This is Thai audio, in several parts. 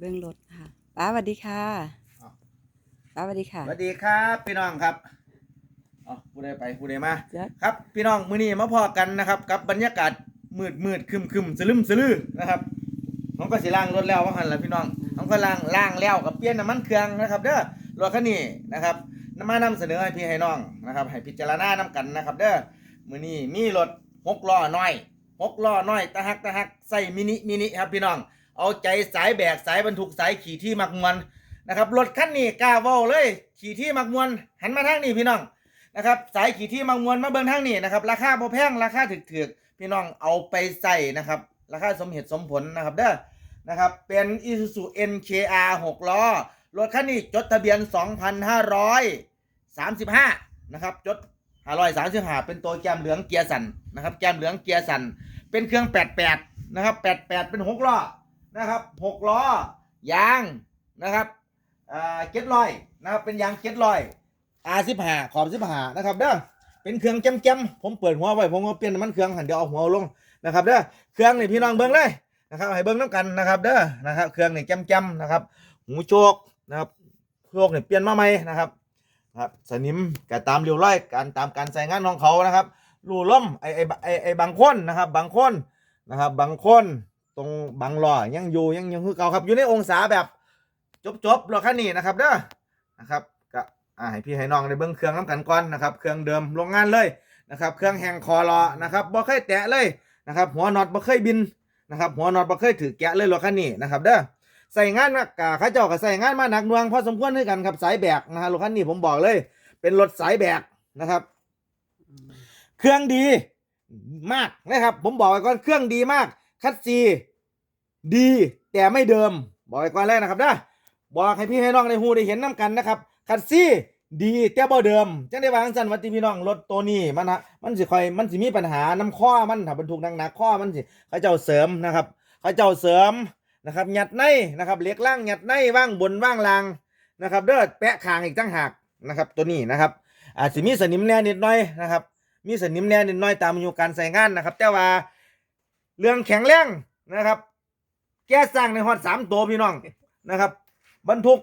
เบื้องรถค่ะป้าสวัสดีค่ะอ้าวป้าสวัสดีค่ะสวัสดีครับพี่น้องครับอ๋อผู้ใดไปผู้ใดมาจ๊ะครับ พี่น้องมื้อนี้มาพอกันนะครับกับบรรยากาศมืดมืดคึมคึมสลึมสลือนะครับผมก็สิล้างรถแล้วว่าหันละพี่น้องผมก็ล้างล้างแล้วกับเปลี่ยนน้ำมันเครื่องนะครับ เด้อรถคันนี้นะครับนำมานำเสนอให้พี่ให้น้องนะครับ ให้พิจารณานํกันนะครับ เด้อมื้อนี้มีรถหกล้อน้อยหกล้อน้อยตะหักตะหักใส่มินิมินิครับพี่น้อง เอาใจสายแบกสายบรรทุกสายขี่ที่มักมวนนะครับรถคันนี้กล้าเว้าเลย ขี่ที่มักมวนหันมาทางนี้พี่น้องนะครับสายขี่ที่มักมวนมาเบิ่งทางนี้นะครับราคาบ่แพงราคาถึกๆพี่น้องเอาไปใส่นะครับราคาสมเหตุสมผลนะครับเด้อนะครับเป็น Isuzu NKR 6ล้อรถคันนี้จดทะเบียน 2,535นะครับจด535เป็นตัวแกมเหลืองเกียร์สันนะครับแกมเหลืองเกียร์สันเป็นเครื่อง 88นะครับ88 เป็น6ล้อ นะครับ6ล้อยางนะครับเก็ดลอยนะครับเป็นยางเก็ดลอยอาสิบห้าขอบสิบห้านะครับเด้อเป็นเครื่องแจ่มๆผมเปิดหัวไว้ผมก็เปลี่ยนมันเครื่องหันเดี๋ยวเอาหัวลงนะครับเด้อเครื่องนี่พี่น้องเบิ้งเลยนะครับให้เบิ้งน้ำกันนะครับเด้อนะครับเครื่องนี่แจ่มๆนะครับหูโชกนะครับโชกนี่เปลี่ยนมาใหม่นะครับครับสนิมก็ตามเรียวร้อยการตามการใส่งานของเขานะครับรูล่มไอไอไอไอบางคนนะครับบางคนนะครับบางคน ตรงบางล้อยังอยู่ยังยังคือเก่าครับ อยู่ในองศาแบบจบจบๆรถคันนี้นะครับเด้อนะครับก็อ่าให้พี่ให้น้องได้เบิ่งเครื่องน้ำกันก่อนนะครับ เครื่องเดิมโรงงานเลยนะครับ เครื่องแหงคอรอนะครับบ่เคยแตะเลยนะครับ หัวน็อตบ่เคยบินนะครับ หัวน็อตบ่เคยถือแกะเลยรถคันนี้นะครับ เด้อใส่งานมากะเขาเจ้าก็ใส่งานมาหนักหน่วงพอสมควรด้วยกันครับสายแบกนะฮะรถคันนี้ผมบอกเลย เป็นรถสายแบกนะครับ เครื่องดีมากนะครับ ผมบอกไว้ก่อนเครื่องดีมากคัดซี ดีแต่ไม่เดิม บอกไว้ก่อนเลยนะครับนะบอกให้พี่ให้น้องในหูได้เห็นน้กันนะครับคัดซีดีแต่บ่เดิมจังได้วาจังสันวัติพี่น้องรถตัวนี้มันนะมันสิคอยมันสิมีปัญหาน้ำข้อมันถ้าบรรทุกหนักๆข้อมันสิเขาเจ้าเสริมนะครับเขาเจ้าเสริมนะครับหยัดในนะครับเล็กล่างหยัดในว่างบนว่างล่างนะครับเด้อแปะคางอีกตั้งหากนะครับตัวนี้นะครับอาจสิมีสนิมแน่นิดหน่อยนะครับ มีสนิมแน่นิดหน่อยตามอายุการใส่งานนะครับ แต่ว่าเรื่องแข็งแรงนะครับ แก้สร้างในฮอดสามตัวพี่น้องนะครับ บรรทุก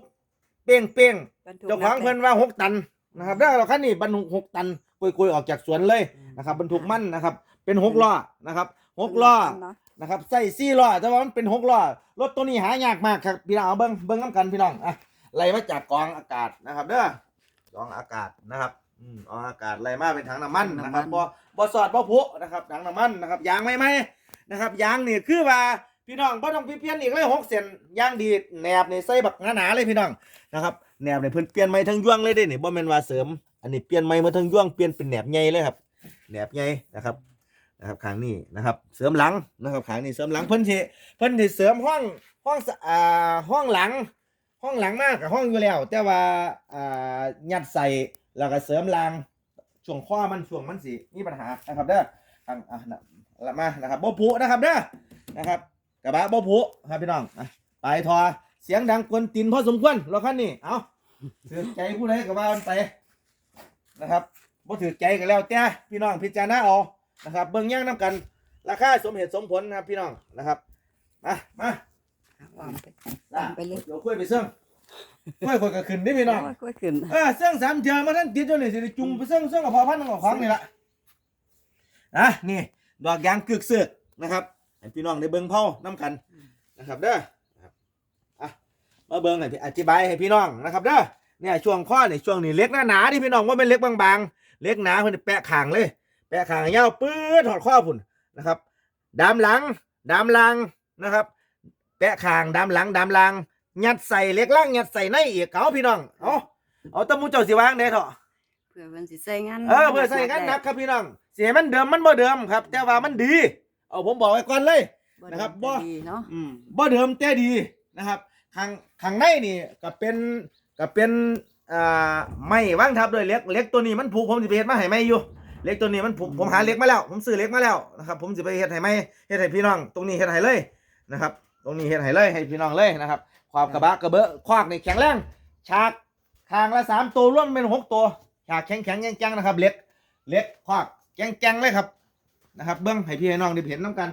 เป้งเป้งบรรทุกเจ้าของหกเพิ่นว่าหกตันนะครับแล้วเราคันนี้บรรทุกหกตันกุยๆออกจากสวนเลยนะครับบรรทุกมันนะครับ เป็นหกล้อนะครับหกล้อเนาะนะครับใส่สี่ล้อแต่ว่ามันเป็นหกล้อรถตัวนี้หายากมากครับพี่น้องเอาเบิ้งเบิ้งน้ำกันพี่น้องอะไล่มาจากกองอากาศนะครับเด้อกองอากาศนะครับอืมกองอากาศไล่มาเป็นถังน้ำมันนะครับบ่บ่สอดบ่พุนะครับถังน้ำมันนะครับยางไม่ไหมนะครับยางนี่คือว่า พี่น้องบ่ต้องเปลี่ยนอีกเลยหกเซนย่างดีแหนบในใส่บักหนาๆเลยพี่น้องนะครับแหนบในเพิ่นเปลี่ยนใหม่ทั้งยวงเลยเด้นี่บ่แม่นว่าเสริม อันนี้เปลี่ยนใหม่มาทั้งยวงเปลี่ยนเป็นแหนบใหญ่เลยครับแหนบใหญ่นะครับนะครับขางนี้นะครับเสริมหลังนะครับขางนี้เสริมหลังเพิ่นสิเพิ่นสิเสริมห้องห้องอ่าห้องหลัง ห้องหลังมากกับห้องอยู่แล้ว แต่ว่าอ่ายัดใส่แล้วก็เสริมหลังช่วงข้อมันช่วงมันสิมีปัญหานะครับเด้อทางอะนะละมานะครับบ่ผุนะครับเด้อนะครับ กระบะบ่ผุครับพี่น้องอะไปทอเสียงดังกวนตีนพอสมควรรถคันนี้เอาถือใจผู้ใดก็ว่ามันไปนะครับบ่ถือใจก็แล้วแต่พี่น้องพิจารณาเอานะครับเบิ่งย่างน้ำกัน ราคาสมเหตุสมผลนะครับพี่น้องนะครับมามาวางไปล่ะไปเลยเดี๋ยวคุยไปเสื่องคุยคนก็ขึ้นได้พี่น้องโอ้ยกล้วยขึ้นเออเสื่องสามเทียมาท่านติดจนนี่สิได้จุงไปเสื่องเสื่องกับพอพันธุ์ของของนี่ละอะนี่ดอกยางกึกเสือกนะครับ ให้พี่น้องได้เบิ่งเผาน้ำกันนะครับ เด้อนะครับอะมาเบิ่งให้พี่อธิบายให้พี่น้องนะครับ เด้อเนี่ยช่วงข้อนี่ช่วงนี้เล็กหนาๆที่พี่น้องว่าเป็นเล็กบางๆ เล็กหนาเพิ่นแปะขางเลย แปะขางยาวปื๊ดถอดข้อพุ่นนะครับ ดามหลัง ดามหลังนะครับ แปะขางดามหลัง ดามหลังยัดใส่เล็กล่างยัดใส่ในอีกเอาพี่น้องเอาเอาแตะมูเจ้าสิวางได้เถอะเพื่อเพิ่นสิใส่งานเออเพื่อใส่กันหนักครับพี่น้องเสียมันเดิมมันบ่เดิมครับ แต่ว่ามันดี เอาผมบอกไว้ก่อนเลย นะครับบ่ ดีเนาะอืมบ่เดิมแต่ดีนะครับข้างข้างในนี่ก็เป็นก็เป็นอ่าไม้วางทับด้วยเหล็กเหล็กตัวนี้มันผูกผมสิไปเฮ็ดมาให้ไหมอยู่เหล็กตัวนี้มันผูกผมหาเหล็กมาแล้ว ผมซื้อเหล็กมาแล้วนะครับผมสิไปเฮ็ดให้ไหมเฮ็ดให้พี่น้อง ตรงนี้เฮ็ดให้เลยนะครับ ตรงนี้เฮ็ดให้เลยให้พี่น้องเลยนะครับ ความกระบะกระเบอะควักนี่แข็งแรงฉากคางละสามตัวร่วมเป็นหกตัวฉากแข็งแข็งๆแจังๆนะครับเหล็กเหล็กควักแจังๆเลยครับ นะครับเบื้องให้พี่ให้น้องได้เห็นน้ำกัน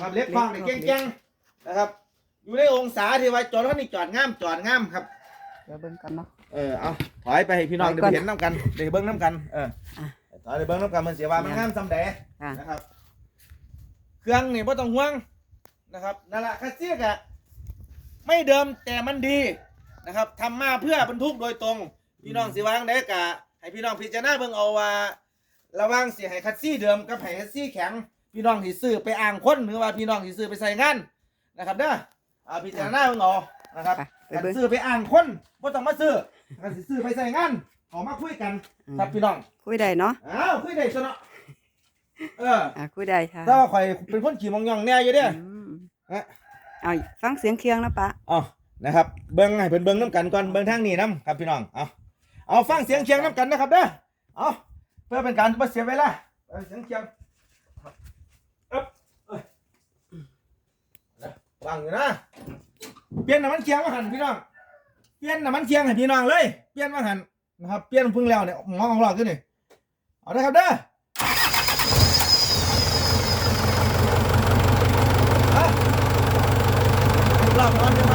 ครับเหล็กควักนี่แจังๆนะครับออยู่ในองศาที่ว่าจอดรถนี่จอดงามจอดงามครับเดี๋ยวเบิ่งกันเนาะเออเอาถอยไปให้พี่น้องถอยได้ก่อนไปเห็นน้ำกันได้เบิ้งน้ำกันเอออะถอยได้เบิ้งน้ำกันมันเสียว่ามันเนี่ยงามซำแดค่ะนะครับ เครื่องนี่ไม่ต้องห่วงนะครับนั่นแหละคัสเซียกอะไม่เดิมแต่มันดีนะครับทำมาเพื่อบรรทุกโดยตรง พี่น้องสิวางได้กะให้พี่น้องพิจารณาเบิ่งเอาว่า ระหว่างสิให้คัสซี่เดิมกับให้คัสซี่แข็ง พี่น้องที่ซื้อไปอ่างคนหรือว่าพี่น้องที่ซื้อไปใส่งานนะครับเด้อเอาพิจารณาเบิ่งเอานะครับไปไปการเบิ่ง ซื้อไปอ่างคนบ่ต้องมาซื้อการสิซื้อไปใส่งานเออกมาคุยกันอืมครับพี่น้องคุยได้เนาะอ้าวคุยได้ซะเนาะเอออะคุยได้ค่ะถ้าว่าข่อยเป็นคนขี่มองยองแน่อยู่เด้อ อืมฮะเอาฟังเสียงเคียงนะปะอ๋อนะครับ เบิ้งให้เพิ่นเบิ้งน้ำกันก่อนเบิ้งทางนี้น้ำครับพี่น้อง เอาเอาฟังเสียงเคียงน้ำกันนะครับเด้อ เอา เพื่อเป็นการบ่เสียเวลาเอาเสียงเคียงอึ๊บเอ้ยนะวางอยู่นะ เปลี่ยนน้ำมันเคียงมาหันพี่น้อง เปลี่ยนน้ำมันเคียงให้พี่น้องเลย เปลี่ยนมาหันนะครับ เปลี่ยนพิ่งแล้วเนี่ยมองของเราขึ้นนี่เอาได้ครับเด้อเอารอบก่อนใช่ไหม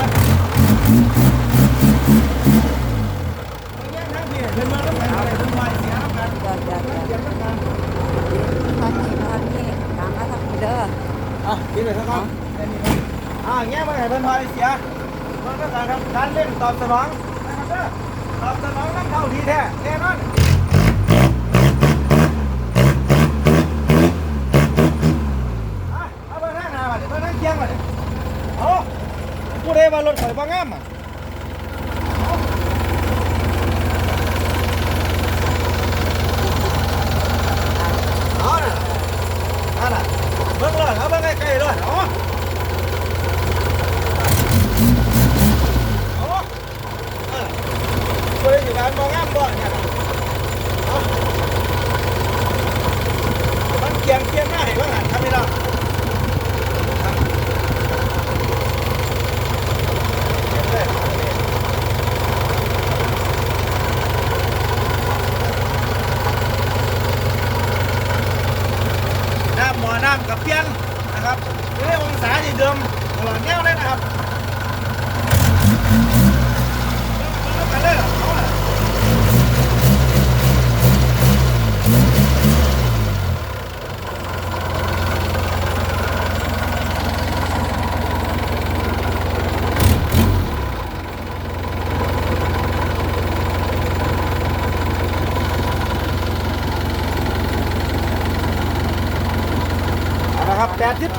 อะแง่มาให้เป็นพายเสียมันก็การทำการเล่นตอบสนองนะครับเด้อตอบสนองน้ำเท่าทีแท้แน่นอนเอาไปนั่งหน้ามาดิเพิ่นทางเคียงมาดิเอาผู้ใดว่ารถข่อยบ่งามอะเอาเอาน่ะเอาน่ะเบิ่งเลยเอาเบิ่งใกล้ๆเลยเอาเอาเออผู้ใดสิว่าบ่งามบ่เนี่ยน่ะเอามันเคียงเคียงหน้าให้เบิ่งหันครับพี่น้อง น้ำหม อน้ำกับเพี้ยนนะครับอยู่ในองศาที่เดิมตลอดแนวเลยนะครับเริ่มกันเลย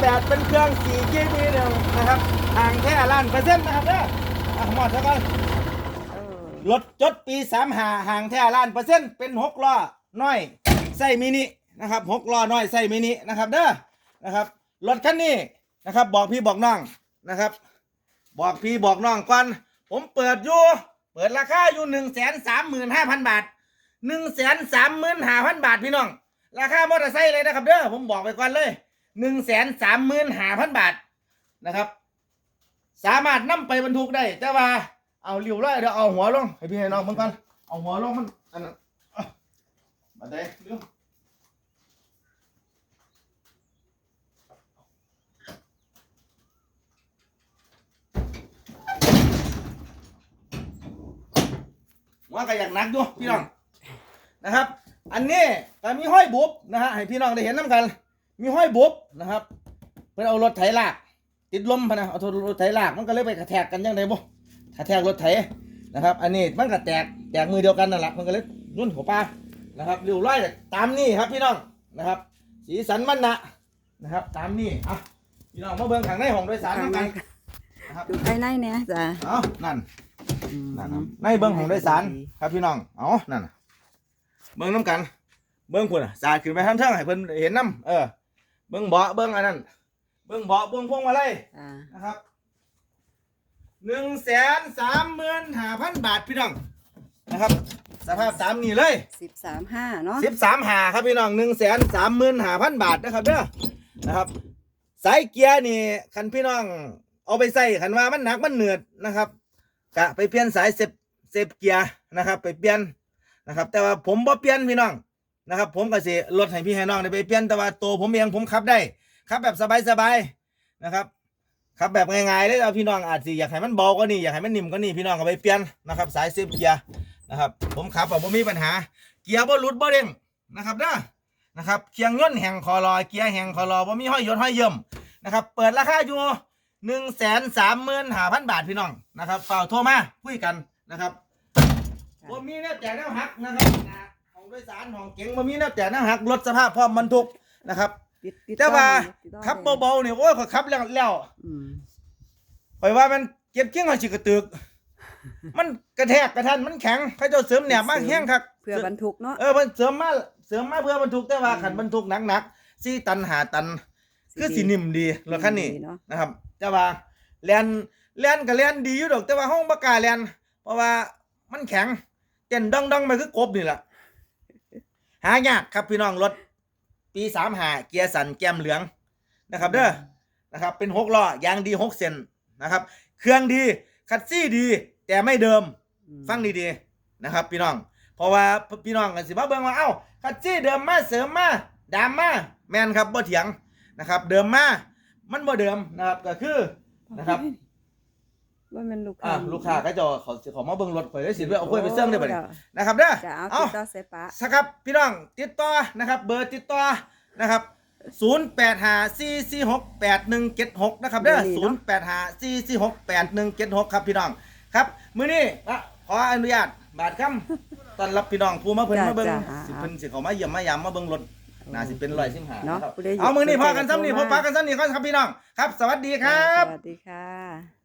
แ18 เป็นเครื่อง4 g b เดียวนะครับห่างแท่ล้านเปอร์เซ็นต์นะครับเด้ออ่หมดแล้วกันรถจดปี3หาห่างแท้ล้านเปอร์เซ็นต์เป็น6ล้อน้อยใส่มินินะครับ6ล้อน้อยใส่มินินะครับเด้อนะครับรถคันนี้นะครับบอกพี่บอกน้องนะครับ บอกพี่บอกน้องก่อนผมเปิดอยู่เปิดราคาอยู่หนึ่งแสนสามหมื่นห้าพันบาทหนึ่งแสนสามหมื่นห้าพันบาทพี่น้อง ราคามอเตอร์ไซค์เลยนะครับเด้อผมบอกไปก่อนเลย หนึ่งแสนสามหมื่นห้าพันบาทนะครับ สามารถนำไปบรรทุกได้ แต่ว่าเอาเลี้ยวเลยเดี๋ยวเอาหัวลงให้พี่ให้น้องเบิ่งก่อนเอาหัวลงมันอันนั้นมาได้เร็วว่าก็อยากหนักอยู่พี่น้องนะครับ อันนี้ก็มีห้อยบุบนะฮะให้พี่น้องได้เห็นน้ำกัน มีห้อยบุบนะครับ เพื่อเอารถไถลาก ติดลมพะนะเอารถไถลากมันก็เลยไปกระแทกกันยังไงบ่กระแทกรถไถนะครับ อันนี้มันก็แตกแตกมือเดียวกันนั่นแหละมันก็เลยรุ่นหัวปลานะครับเรียวร้อยตามนี่ครับพี่น้องนะครับ สีสันมันนะนะครับ ตามนี่อะพี่น้องมาเบิ่งข้างในห้องโดยสารทางน้ำในกันนะครับดูภายในเนี่ยจ้าเอานั่นอืมนั่นน่ะในเบิ้งของโดยสารครับพี่น้องเอานั่นน่ะเบิ้งน้ำกัน เบิ้งพุ่นอะสาดขึ้นไปทั้งเทิงให้เพิ่นเห็นน้ำเออ เบิ้งเบาะเบิ้งอันนั้นเบิ้งเบาะเบิ้งพวงมาลัยอ่านะครับหนึ่งแสนสามหมื่นห้าพันบาทพี่น้องนะครับ สภาพตามนี้เลยสิบสามห้าเนาะสิบสามหาครับพี่น้องหนึ่งแสนสามหมื่นห้าพันบาทนะครับเด้อนะครับสายเกียร์นี่คันพี่น้อง เอาไปใส่คันว่ามันหนักมันเหนื่อยนะครับกะไปเปลี่ยนสายเซฟเซฟเกียร์นะครับ ไปเปลี่ยนนะครับ แต่ว่าผมบ่เปลี่ยนพี่น้อง นะครับ ผมก็สิลดให้พี่ให้น้องได้ไปเปลี่ยนแต่ว่าตัวผมเองผมขับได้ขับแบบสบายๆนะครับครับแบบง่ายๆเลยเอาพี่น้องอาจสิอยากให้มันเบากว่านี้อยากให้มันนิ่มกว่านี้พี่น้องก็ไปเปลี่ยนนะครับสายเซฟเกียร์นะครับ ผมขับแบบผมมีปัญหา เกียร์บ่หลุดบ่เด้งนะครับเด้อนะครับเคียงย่นแห่งคอรอเกียร์แห่งคอรอบ่มีห้อยยศห้อยเยิ่มนะครับ เปิดราคาอยู่หนึ่งแสนสามหมื่นห้าพันบาทพี่น้องนะครับฝ่ากโทรมาคุยกันนะครับบ่มีแนวแจกแนวหักนะครับ ของโดยสารของเก๋งบ่มีแนวแจกแนวหักรถสภาพพร้อมบรรทุกนะครับ ติดติดแต่ว่าติดต่อขับได้เบาๆเนี่ยโอ้ยข้อยขับแล้วแล้วอืมข่อยว่ามันเก็บเคียงหอยสิกระตึก มันกระแทกกระทันมันแข็งเขาเจ้าเสริมแหนบมากแห้งครับเพื่อบรรทุกเนาะ เออมันเสริมมาเสริมมาเพื่อบรรทุกแต่ว่าขันบรรทุกหนักๆสี่ตันหาตัน คือสีนิ่มดีรถคันนี้ดีเนาะนะครับ แต่ว่าแลนแลนกับแลนดีอยู่ดอกแต่ว่าห้องปากกล้าแลนเพราะว่ามันแข็งเต้นดองดองๆไปคือกบนี่แหละ หายากครับพี่น้องรถปีสามหาเกียร์สันแก้มเหลืองนะครับเด้อนะครับเป็นหกล้อยางดีหกเซนนะครับ เครื่องดีคัดซี่ดี แต่ไม่เดิมอืมฟังดีๆนะครับ พี่น้อง เพราะว่าพี่น้องกันสิมาเบิ่งว่าเอ้าคัดซี่เดิมมาเสริมมาดามมาแมนครับบ่เถียงนะครับ เดิมมามันบ่เดิมนะครับก็คือนะครับ ว่ามันลูกอ่าค้าลูกค้าก็จะเขาสิเขามาเบิ่งรถข่อยได้สิด้วยเอาข่อยไปเสริมได้บัดนี้โอ้นะครับเด้อจะเอาเอ้าติดต่อใส่ปะสครับพี่น้องติดต่อนะครับ เบอร์ติดต่อนะครับ0854468176นะครับเด้อ0854468176ครับพี่น้องครับมื้อนี้อะขออนุญาตบาดคำต้อนรับพี่น้องผู้มาเพิ่นมาเบิ่งสิเพิ่นสิเขามาเยี่ยมมายามมาเบิ่งรถน่าสิเป็นร้อยสิบห้าเนาะครับผู้ใดยู่เอามื้อนี้พอกันซ้ำนี่พโทรบมาปะกันซ้ำนี่ครับพี่น้องครับ สวัสดีครับ สวัสดีค่ะ